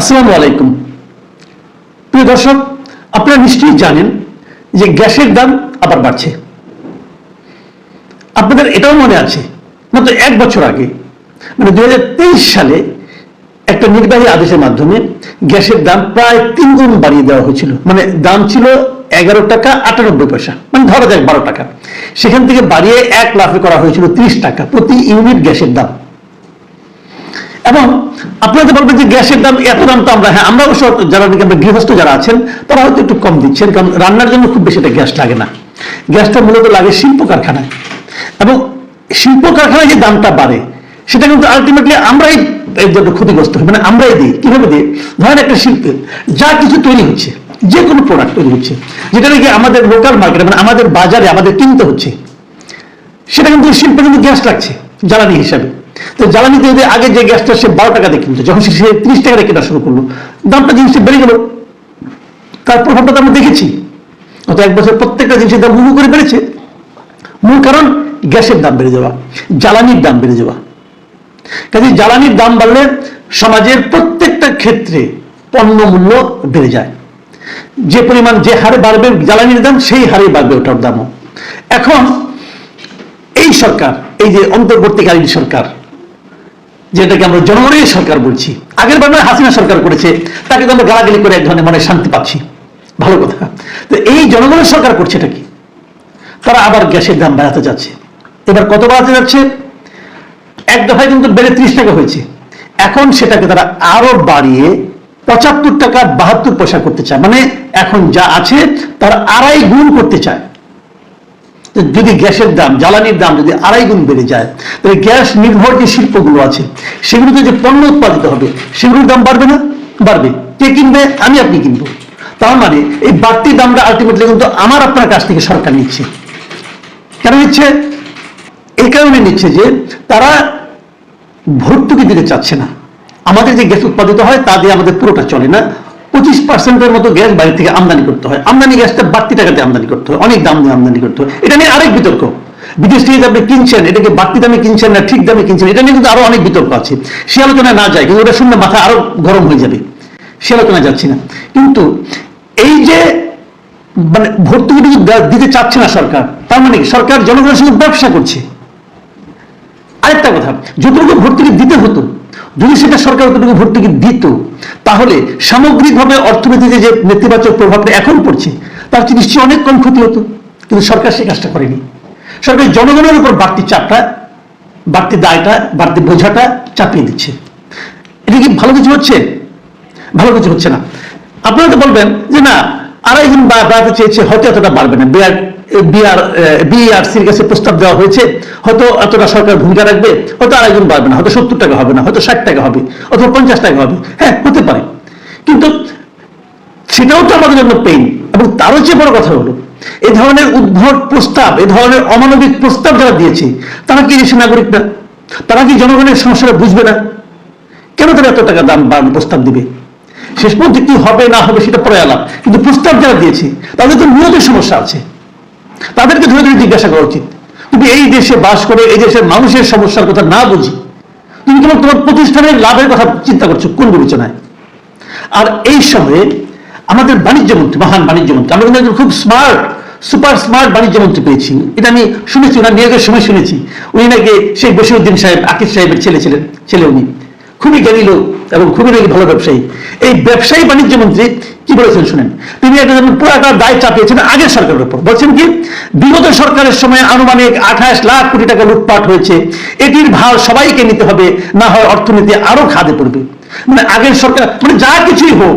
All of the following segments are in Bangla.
আসসালামু আলাইকুম। প্রিয় দর্শক, আপনারা নিশ্চয়ই জানেন যে গ্যাসের দাম আবার বাড়ছে। আপনাদের এটাও মনে আছে, মাত্র এক বছর আগে মানে দু হাজার তেইশ সালে একটা নির্বাহী আদেশের মাধ্যমে গ্যাসের দাম প্রায় তিন গুণ বাড়িয়ে দেওয়া হয়েছিল। মানে দাম ছিল এগারো টাকা আটানব্বই পয়সা মানে ধরা যাক বারো টাকা। সেখান থেকে বাড়িয়ে এক লাফে করা হয়েছিল ত্রিশ টাকা প্রতি ইউনিট গ্যাসের দাম। এবং আপনারা বলবেন যে গ্যাসের দাম, এত দাম তো আমরা হ্যাঁ আমরা অবশ্য যারা নাকি আমরা গৃহস্থ যারা আছেন, তারা হয়তো একটু কম দিচ্ছেন, কারণ রান্নার জন্য খুব বেশি একটা গ্যাস লাগে না। গ্যাসটা মূলত লাগে শিল্প কারখানায়। এবং শিল্প কারখানায় যে দামটা বাড়ে, সেটা কিন্তু আলটিমেটলি আমরাই এর জন্য ক্ষতিগ্রস্ত হই মানে আমরাই দিই। কীভাবে দিই? ধরেন একটা শিল্পে, যা কিছু তৈরি হচ্ছে যে কোনো প্রোডাক্ট তৈরি হচ্ছে, যেটা নাকি আমাদের লোকাল মার্কেটে মানে আমাদের বাজারে আমাদের কিনতে হচ্ছে, সেটা কিন্তু শিল্পে কিন্তু গ্যাস লাগছে, জ্বালানি হিসাবে। তো জ্বালানিতে যদি আগে যে গ্যাসটা, সে বারো টাকা দিয়ে কিনতো। যখন সে ত্রিশ টাকা দিয়ে কেনা শুরু করল, দামটা জিনিসটা বেড়ে গেল। তার প্রভাবটা আমরা দেখেছি। গত এক বছর প্রত্যেকটা জিনিসের দাম হুহু করে বেড়েছে। মূল কারণ, গ্যাসের দাম বেড়ে যাওয়া, জ্বালানির দাম বেড়ে যাওয়া। কাজে জ্বালানির দাম বাড়লে সমাজের প্রত্যেকটা ক্ষেত্রে পণ্য মূল্য বেড়ে যায়। যে পরিমাণ যে হারে বাড়বে জ্বালানির দাম, সেই হারে বাড়বে ওটার দামও। এখন এই সরকার, এই যে অন্তর্বর্তীকালীন সরকার যেটাকে আমরা জনগণের সরকার বলছি। আগের বার নয়, হাসিনা সরকার করেছে। তাকে তো আমরা গালাগালি করে এক ধরনের মনে শান্তি পাচ্ছি। ভালো কথা। তো এই জনগণের সরকার করছে এটা কি? তারা আবার গ্যাসের দাম বাড়াতে যাচ্ছে। এবার কত বাড়াতে যাচ্ছে? এক দফায় কিন্তু বেড়ে ত্রিশ টাকা হয়েছে। এখন সেটাকে তারা আরও বাড়িয়ে পঁচাত্তর টাকা বাহাত্তর পয়সা করতে চায়। মানে এখন যা আছে, তার আড়াই গুণ করতে চায়। যদি গ্যাসের দাম, জ্বালানির দাম যদি আড়াই গুণ বেড়ে যায়, তাহলে গ্যাস নির্ভর যে শিল্পগুলো আছে, সেগুলোতে যে পণ্য উৎপাদিত হবে, সেগুলোর দাম বাড়বে না? বাড়বে। কে কিনবে? আমি আপনি কিনবো। তার মানে এই বাড়তি দামটা আলটিমেটলি কিন্তু আমার, আপনার কাছ থেকে সরকার নিচ্ছে। কেন নিচ্ছে? এই কারণে নিচ্ছে যে তারা ভর্তুকি দিতে চাচ্ছে না। আমাদের যে গ্যাস উৎপাদিত হয়, তা দিয়ে আমাদের পুরোটা চলে না। পঁচিশ পার্সেন্টের মতো গ্যাস বাইরে থেকে আমদানি করতে হয়। আমদানি গ্যাসটা বাড়তি টাকাতে আমদানি করতে হয়। অনেক দাম দিয়ে আমদানি করতে হয়। এটা নিয়ে আরেক বিতর্ক। বিদেশ থেকে আপনি কিনছেন, এটাকে বাড়তি দামে কিনছেন না ঠিক দামে কিনছেন, এটা নিয়ে কিন্তু আরও অনেক বিতর্ক আছে। সে আলোচনা না যায়, কিন্তু ওটা শুনলে মাথা আরও গরম হয়ে যাবে। সে আলোচনা যাচ্ছি না। কিন্তু এই যে মানে ভর্তুকি দিতে চাচ্ছে না সরকার, তার মানে সরকার জনগণের সঙ্গে ব্যবসা করছে। আরেকটা কথা, যতটুকু ভর্তুকি দিতে হতো যদি সেটা সরকার অতটুকু ভর্তুকি দিত, তাহলে সামগ্রিকভাবে অর্থনীতিতে যে নেতিবাচক প্রভাবটা এখন পড়ছে, তার চেয়ে নিশ্চয়ই অনেক কম ক্ষতি হতো। কিন্তু সরকার সে কাজটা করেনি। সরকার জনগণের উপর বাড়তি চাপটা, বাড়তি দায়টা, বাড়তি বোঝাটা চাপিয়ে দিচ্ছে। এটা কি ভালো কিছু হচ্ছে? ভালো কিছু হচ্ছে না। আপনারা তো বলবেন যে না, আড়াই বা- বাড়াতে চেয়েছে, হয়তো এতটা বাড়বে না। বিআর বিআর বিআরসির কাছে প্রস্তাব দেওয়া হয়েছে। হয়তো এতটা সরকার ভূমিকা রাখবে, হয়তো গুণ বাড়বে না, হয়তো সত্তর টাকা হবে না, হয়তো ষাট টাকা হবে, অথবা পঞ্চাশ টাকা হবে। হ্যাঁ হতে পারে। কিন্তু সেটাও তো আমাদের জন্য পেইন এবং তারও চেয়ে বড় কথা হলো এই ধরনের উদ্ভট প্রস্তাব এই ধরনের অমানবিক প্রস্তাব যারা দিয়েছে, তারা কি দেশের নাগরিক না? তারা কি জনগণের সমস্যাটা বুঝবে না? কেন তারা এত টাকা দাম বাড়ানোর প্রস্তাব দিবে? শেষ পর্যন্ত কি হবে না হবে সেটা পরে আলাপ। কিন্তু প্রস্তাব যারা দিয়েছে, তাদের তো নিয়তের সমস্যা আছে। তাদেরকে ধরে ধরে জিজ্ঞাসা করা উচিত, তুমি এই দেশে বাস করে, এই দেশের মানুষের সমস্যার কথা না বুঝি? তুমি তোমার তোমার প্রতিষ্ঠানের লাভের কথা চিন্তা করছ, কোন বিবেচনায়? আর এই সময়ে আমাদের বাণিজ্য মন্ত্রী, মহান বাণিজ্য মন্ত্রী, আমরা কিন্তু খুব স্মার্ট সুপার স্মার্ট বাণিজ্য মন্ত্রী পেয়েছি। এটা আমি শুনেছি, ওনার নিয়োগের সময় শুনেছি। উনি নাকি সেই বসিউদ্দিন সাহেব আকিব সাহেবের ছেলে ছিলেন, ছেলে উনি। খুবই জ্ঞানী লোক এবং খুবই নাকি ভালো ব্যবসায়ী। এই ব্যবসায়ী বাণিজ্য মন্ত্রী কি বলেছেন শুনেন? তিনি একটা যেমন পুরাটা দায় চাপিয়েছেন আগের সরকারের উপর। বলছেন কি, বিগত সরকারের সময় আনুমানিক আঠাশ লাখ কোটি টাকা লুটপাট হয়েছে। এটির ভার সবাইকে নিতে হবে, না হয় অর্থনীতি আরও খাদে পড়বে। মানে আগের সরকার মানে যা কিছুই হোক,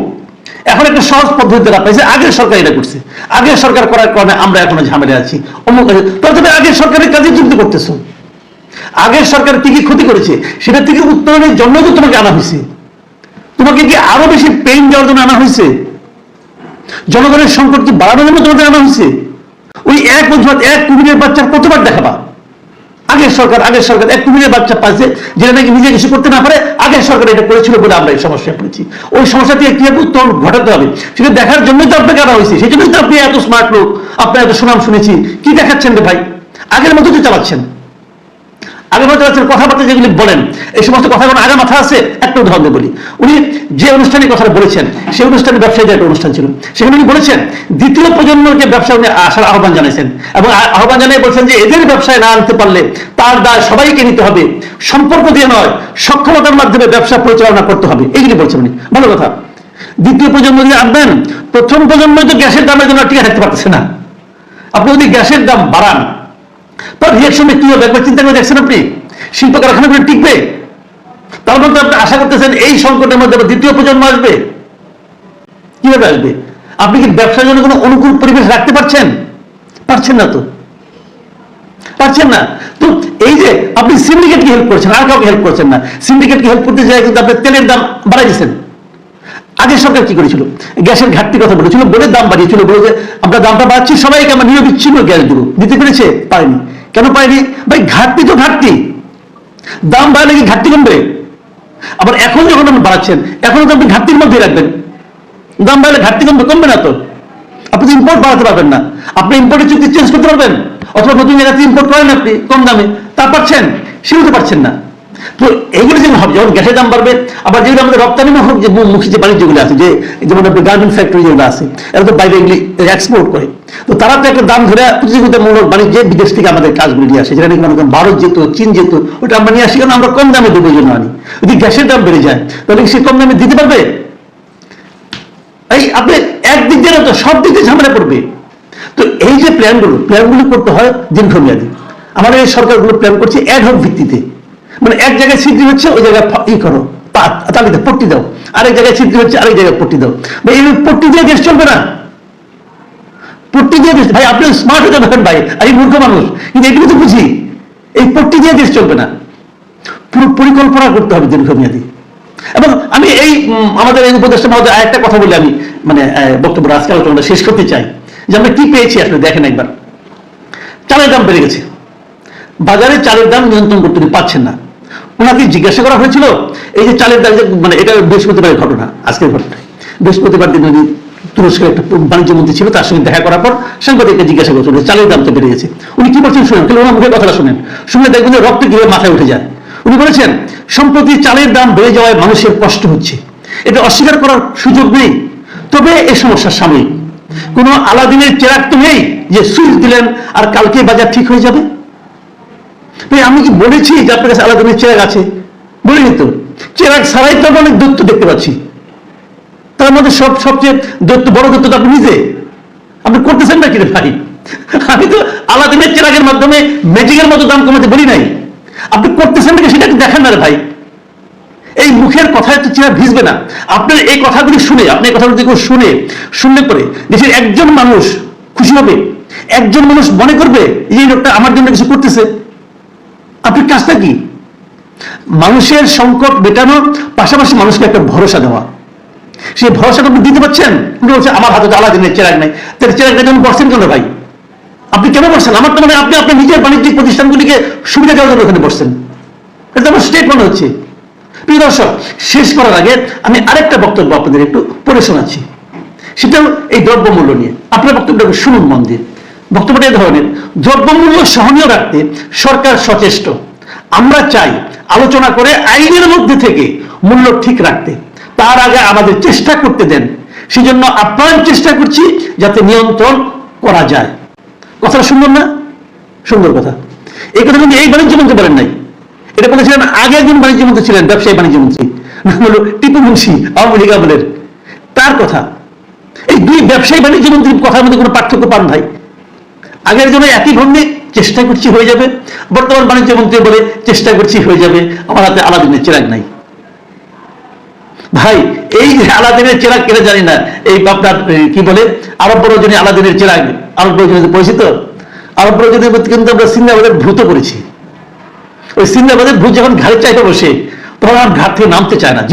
এখন একটা সহজ পদ্ধতি রাখা হয়েছে, আগের সরকার এটা করছে। আগের সরকার করার কারণে আমরা এখনও ঝামেলা আছি। অমুক আছে তবে আগের সরকারের কাজে যুক্ত করতেছো। আগের সরকার কি কি ক্ষতি করেছে? সেটা থেকে উত্তরণের জন্য তো তোমাকে আনা হয়েছে। তোমাকে কি আরও বেশি পেইন দেওয়ার জন্য আনা হয়েছে? জনগণের সংকট কি বাড়ানোর জন্য তোমাদের আনা হয়েছে? ওই এক অজুহাত এক কুমিরের বাচ্চার কতবার দেখাবা? আগের সরকার আগের সরকার, এক কুমিরের বাচ্চা পাইছে, যেটা নাকি নিজে কিছু করতে না পারে, আগের সরকার এটা করেছিল বলে আমরা এই সমস্যায় পড়েছি। ওই সমস্যা থেকে কীভাবে উত্তরণ ঘটাতে হবে? সেটা দেখার জন্যই তো আপনাকে আনা হয়েছে। সেই জন্যই তো আপনি এত স্মার্ট লোক আপনার এত সুনাম শুনেছি। কি দেখাচ্ছেন রে ভাই? আগের মতো তো চালাচ্ছেন। আগে মাথা আছে কথাবার্তা যেগুলি বলেন, এই সমস্ত কথাগুলো আগে মাথা আছে? একটা উদাহরণ বলি। উনি যে অনুষ্ঠানে কথাটা বলেছেন, সেই অনুষ্ঠানে ব্যবসায়ীদের একটা অনুষ্ঠান ছিল। সেখানে উনি বলেছেন, দ্বিতীয় প্রজন্মকে ব্যবসা উনি আসার আহ্বান জানাইছেন এবং আহ্বান জানিয়ে বলছেন যে এদের ব্যবসায় না আনতে পারলে তার দায় সবাইকে নিতে হবে। সম্পর্ক দিয়ে নয়, সক্ষমতার মাধ্যমে ব্যবসা পরিচালনা করতে হবে। এইগুলি বলছেন উনি। ভালো কথা। দ্বিতীয় প্রজন্ম যদি আনবেন, প্রথম প্রজন্ম তো গ্যাসের দামের জন্য টিকে থাকতে পারতেছে না। আপনি যদি গ্যাসের দাম বাড়ান তার রিয়াকশনে কি হবে? একবার চিন্তা করে দেখছেন আপনি? শিল্প কারখানাগুলো টিকবে? তার মধ্যে আপনি আশা করতেছেন এই সংকটের মধ্যে দ্বিতীয় প্রজন্ম আসবে? কীভাবে আসবে? আপনি কি ব্যবসার জন্য কোনো অনুকূল পরিবেশ রাখতে পারছেন? পারছেন না তো। পারছেন না। তো এই যে আপনি সিন্ডিকেটকে হেল্প করছেন, আর কাউকে হেল্প করছেন না। সিন্ডিকেটকে হেল্প করতে যায় কিন্তু আপনি তেলের দাম বাড়াই দিচ্ছেন আগের সরকার কি করেছিল? গ্যাসের ঘাটতি কথা বলেছিল, বলে দাম বাড়িয়েছিল, বলে যে আমরা দামটা বাড়াচ্ছি, সবাইকে আমরা নিরবিচ্ছিন্ন গ্যাস দেবো। দিতে পেরেছে? পারেনি। কেন পায়নি ভাই, ঘাটতি তো ঘাটতি। দাম বাড়লে কি ঘাটতি কমবে? আবার এখন যখন আপনি বাড়াচ্ছেন এখন তো আপনি ঘাটতির মধ্যে রাখবেন। দাম বাড়লে ঘাটতি কমবে কমবে না তো। আপনি তো ইম্পোর্ট বাড়াতে পারবেন না। আপনি ইম্পোর্টের চুক্তি চেঞ্জ করতে পারবেন, অথবা নতুন জায়গাতে ইম্পোর্ট করেন আপনি কম দামে। তা পারছেন তো পারছেন না। তো এইগুলো যেমন হবে যখন গ্যাসের দাম বাড়বে, আবার যেগুলো আমাদের রপ্তানি মুখক যে মুখী যে বাণিজ্যগুলো আছে, যে যেমন আপনি গার্মেন্ট ফ্যাক্টরি যেগুলো আছে, এরা তো বাইরে এগুলি এক্সপোর্ট করে। তো তারা তো একটা দাম ধরে প্রতিযোগিতামূলক বাণিজ্যে বিদেশ থেকে আমাদের কাজগুলো নিয়ে আসে, যেটা মনে করেন ভারত যেত, চীন যেত ওটা আমরা নিয়ে আসি, কারণ আমরা কম দামে দেবো জন্য আনি। যদি গ্যাসের দাম বেড়ে যায়, তাহলে সে কম দামে দিতে পারবে? এই আপনি একদিক দিয়ে তো সব দিক দিয়ে ঝামেলা পড়বে তো এই যে প্ল্যানগুলো প্ল্যানগুলো করতে হয় দীর্ঘমেয়াদী। আমাদের এই সরকারগুলো প্ল্যান করছে অ্যাড ভিত্তিতে। মানে এক জায়গায় ছিদ্রি হচ্ছে, ওই জায়গায় ই করো তালিতে পট্টি দাও। আরেক জায়গায় ছিদ্রি হচ্ছে, আরেক জায়গায় পট্টি দাও। ভাই এই পট্টি দিয়ে দেশ চলবে না। পট্টি দিয়ে দেশ ভাই, আপনি স্মার্ট হতে পারেন ভাই আমি মূর্খ মানুষ। কিন্তু এটুকু তো বুঝি, এই পট্টি দিয়ে দেশ চলবে না। পুরো পরিকল্পনা করতে হবে দীর্ঘমেয়াদী। এবং আমি এই আমাদের এই উপদেষ্টা মহোদয় আরেকটা কথা বলে আমি মানে বক্তব্য আজকে আলোচনাটা শেষ করতে চাই। যে আমরা কি পেয়েছি আসলে, দেখেন একবার। চালের দাম বেড়ে গেছে। বাজারে চালের দাম নিয়ন্ত্রণ করতে পারছেন না। ওনাকে জিজ্ঞাসা করা হয়েছিল, এই যে চালের দাম মানে এটা বৃহস্পতিবারের ঘটনা, আজকের ঘটনা বৃহস্পতিবার দিন উনি তুরস্কের একটা বাণিজ্য মন্ত্রী ছিল, তার সঙ্গে দেখা করার পর সাংবাদিককে জিজ্ঞাসা করছিল চালের দাম তো বেড়ে গেছে। উনি কি বলছেন শুনেন তাহলে ওনার মুখের কথাটা শুনেন? শুনলে দেখবেন যে রক্ত কীভাবে মাথায় উঠে যায়। উনি বলেছেন, সম্প্রতি চালের দাম বেড়ে যাওয়ায় মানুষের কষ্ট হচ্ছে। এটা অস্বীকার করার সুযোগ নেই। তবে এ সমস্যা সাময়িক। কোনো আলাদিনের চেরাগ তো নেই যে সুইচ দিলেন আর কালকে বাজার ঠিক হয়ে যাবে? আমি কি বলেছি যে আপনার কাছে আলাদা চেরাগ আছে? বলিনি তো। চেরাগ ছাড়াই তো অনেক দত্ত দেখতে পাচ্ছি। তার মধ্যে সব, সবচেয়ে দত্ত বড় দত্ত তো আপনি নিজে। আপনি করতেছেন না কিরে ভাই? আমি তো আলাদিনের চেরাগের মাধ্যমে ম্যাজিকের মতো দাম কমাতে বলি নাই। আপনি করতেছেন নাকি সেটা দেখেন না রে ভাই। এই মুখের কথায় তো চেহারা ভিজবে না। আপনার এই কথাগুলি শুনে, আপনি এই কথাগুলি কেউ শুনে, শুনলে পরে দেশের একজন মানুষ খুশি হবে। একজন মানুষ মনে করবে, এই লোকটা আমার জন্য কিছু করতেছে। আপনার কাজটা কি? মানুষের সংকট মেটানোর পাশাপাশি মানুষকে একটা ভরসা দেওয়া। সেই ভরসাটা আপনি দিতে পারছেন। আপনি বলছেন, আমার হাতে তো আলাদিনের চেরাগ নাই। তাহলে চেরাগটা যেমন বসছেন কেন ভাই? আপনি কেন বসছেন আমার তো মানে আপনি আপনার নিজের বাণিজ্যিক প্রতিষ্ঠানগুলিকে সুবিধা দেওয়ার জন্য ওখানে বসছেন এটা আমার স্টেট মনে হচ্ছে। প্রিয় দর্শক, শেষ করার আগে আমি আরেকটা বক্তব্য আপনাদের একটু পড়ে শোনাচ্ছি। সেটাও এই দ্রব্যমূল্য নিয়ে। আপনার বক্তব্যটা শুনুন মন দিয়ে। বক্তব্যটা এই ধরনের, দ্রব্যমূল্য সহনীয় রাখতে সরকার সচেষ্ট। আমরা চাই আলোচনা করে আইনের মধ্যে থেকে মূল্য ঠিক রাখতে। তার আগে আমাদের চেষ্টা করতে দেন। সেজন্য আপ্রাণ চেষ্টা করছি যাতে নিয়ন্ত্রণ করা যায়। কথাটা সুন্দর না? সুন্দর কথা। এই কথা কিন্তু এই বাণিজ্য মন্ত্রী বলেন নাই। এটা বলেছিলেন আগে একজন বাণিজ্য মন্ত্রী ছিলেন, ব্যবসায়ী বাণিজ্য মন্ত্রী। নাম হলো টিপু মুন্সি, আওয়ামী লীগ আমলের। তার কথা, এই দুই ব্যবসায়ী বাণিজ্য মন্ত্রীর কথার মধ্যে কোনো পার্থক্য পান ভাই আগের জন্য একই ভঙ্গে চেষ্টা করছি হয়ে যাবে। বর্তমান বাণিজ্য মন্ত্রী বলে চেষ্টা করছি হয়ে যাবে। আমার হাতে আলাদিনের চেরাগ নাই। ভাই, এই যে আলাদিনের চেরাগ কেটে জানি না? এই আপনার কি বলে? আরব রজনী আলাদিনের চেরাগ, আরব রজনী পরিচিত, আরব রজনীর মধ্যে কিন্তু আমরা সিন্দাবাদের ভূত করেছি। ওই সিন্দাবাদের ভূত যখন ঘাড়ে চাইতে বসে, তখন আর ঘাট থেকে নামতে চায় না।